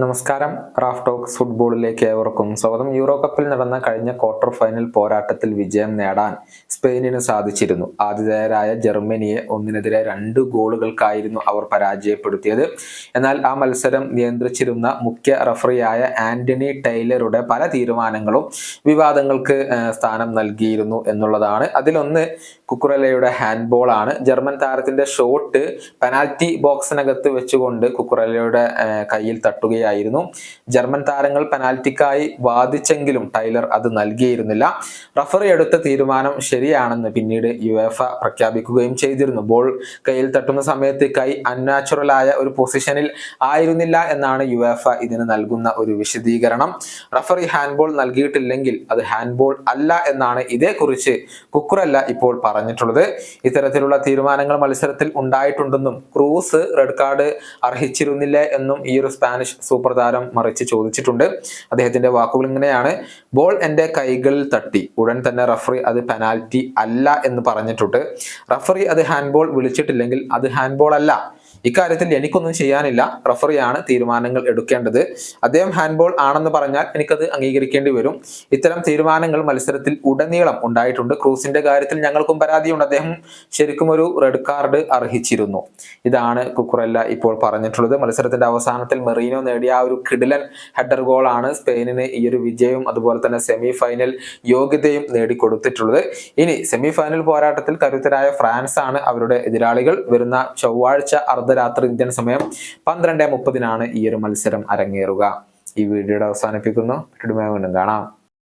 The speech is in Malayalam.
നമസ്കാരം. റാഫ് ടോക്സ് ഫുട്ബോളിലേക്ക് ഏവർക്കും സ്വാഗതം. യൂറോ കപ്പിൽ നടന്ന കഴിഞ്ഞ ക്വാർട്ടർ ഫൈനൽ പോരാട്ടത്തിൽ വിജയം നേടാൻ സ്പെയിനിന് സാധിച്ചിരുന്നു. ആതിഥേയരായ ജർമ്മനിയെ ഒന്നിനെതിരെ രണ്ട് ഗോളുകൾക്കായിരുന്നു അവർ പരാജയപ്പെടുത്തിയത്. എന്നാൽ ആ മത്സരം നിയന്ത്രിച്ചിരുന്ന മുഖ്യ റഫറിയായ ആന്റണി ടൈലറുടെ പല തീരുമാനങ്ങളും വിവാദങ്ങൾക്ക് സ്ഥാനം നൽകിയിരുന്നു എന്നുള്ളതാണ്. അതിലൊന്ന് കുക്കുറലയുടെ ഹാൻഡ്ബോൾ ആണ് ജർമ്മൻ താരത്തിന്റെ ഷോട്ട് പെനാൽറ്റി ബോക്സിനകത്ത് വെച്ചുകൊണ്ട് കുക്കുറലയുടെ കയ്യിൽ തട്ടുകയായിരുന്നു. ജർമ്മൻ താരങ്ങൾ പെനാൽറ്റിക്കായി വാദിച്ചെങ്കിലും ടൈലർ അത് നൽകിയിരുന്നില്ല. റഫറി എടുത്ത തീരുമാനം ശരിയാണെന്ന് പിന്നീട് യുഎഫ പ്രഖ്യാപിക്കുകയും ചെയ്തിരുന്നു. ബോൾ കയ്യിൽ തട്ടുന്ന സമയത്ത് കൈ അൺനാച്ചുറൽ ആയ ഒരു പൊസിഷനിൽ ആയിരുന്നില്ല എന്നാണ് യുഎഫ ഇതിന് നൽകുന്ന ഒരു വിശദീകരണം. റഫറി ഹാൻഡ്ബോൾ നൽകിയിട്ടില്ലെങ്കിൽ അത് ഹാൻഡ്ബോൾ അല്ല എന്നാണ് ഇതേക്കുറിച്ച് കുക്കുറല്ല ഇപ്പോൾ പറഞ്ഞിട്ടുള്ളത്. ഇത്തരത്തിലുള്ള തീരുമാനങ്ങൾ മത്സരത്തിൽ ഉണ്ടായിട്ടുണ്ടെന്നും ക്രൂസ് റെഡ് കാർഡ് അർഹിച്ചിരുന്നില്ലേ എന്നും ഈ ഒരു സ്പാനിഷ് സൂപ്പർ താരം മറിച്ച് ചോദിച്ചിട്ടുണ്ട്. അദ്ദേഹത്തിന്റെ വാക്കുകൾ ഇങ്ങനെയാണ്. ബോൾ എന്റെ കൈകളിൽ തട്ടി. ഉടൻ തന്നെ റഫറി അത് പെനാൽറ്റി അല്ല എന്ന് പറഞ്ഞിട്ടുണ്ട്. റഫറി അത് ഹാൻഡ്ബോൾ വിളിച്ചിട്ടില്ലെങ്കിൽ അത് ഹാൻഡ്ബോൾ അല്ല. ഇക്കാര്യത്തിൽ എനിക്കൊന്നും ചെയ്യാനില്ല. റഫറിയാണ് തീരുമാനങ്ങൾ എടുക്കേണ്ടത്. അദ്ദേഹം ഹാൻഡ്ബോൾ ആണെന്ന് പറഞ്ഞാൽ എനിക്കത് അംഗീകരിക്കേണ്ടി വരും. ഇത്തരം തീരുമാനങ്ങൾ മത്സരത്തിൽ ഉടനീളം ഉണ്ടായിട്ടുണ്ട്. ക്രൂസിന്റെ കാര്യത്തിൽ ഞങ്ങൾക്കും പരാതിയുണ്ട്. അദ്ദേഹം ശരിക്കും ഒരു റെഡ് കാർഡ് അർഹിച്ചിരുന്നു. ഇതാണ് കുക്കുറല്ല ഇപ്പോൾ പറഞ്ഞിട്ടുള്ളത്. മത്സരത്തിന്റെ അവസാനത്തിൽ മെറീനോ നേടിയ ആ ഒരു കിടിലൻ ഹെഡർ ഗോളാണ് സ്പെയിനിന് ഈ ഒരു വിജയവും അതുപോലെ തന്നെ സെമി ഫൈനൽ യോഗ്യതയും നേടിക്കൊടുത്തിട്ടുള്ളത്. ഇനി സെമി ഫൈനൽ പോരാട്ടത്തിൽ കരുത്തരായ ഫ്രാൻസ് ആണ് അവരുടെ എതിരാളികൾ. വരുന്ന ചൊവ്വാഴ്ച അർദ്ധരാത്രി ഇന്ത്യൻ സമയം പന്ത്രണ്ട് മുപ്പതിനാണ് ഈ ഒരു മത്സരം അരങ്ങേറുക. ഈ വീഡിയോയുടെ അവസാനിപ്പിക്കുന്നു. കാണാം.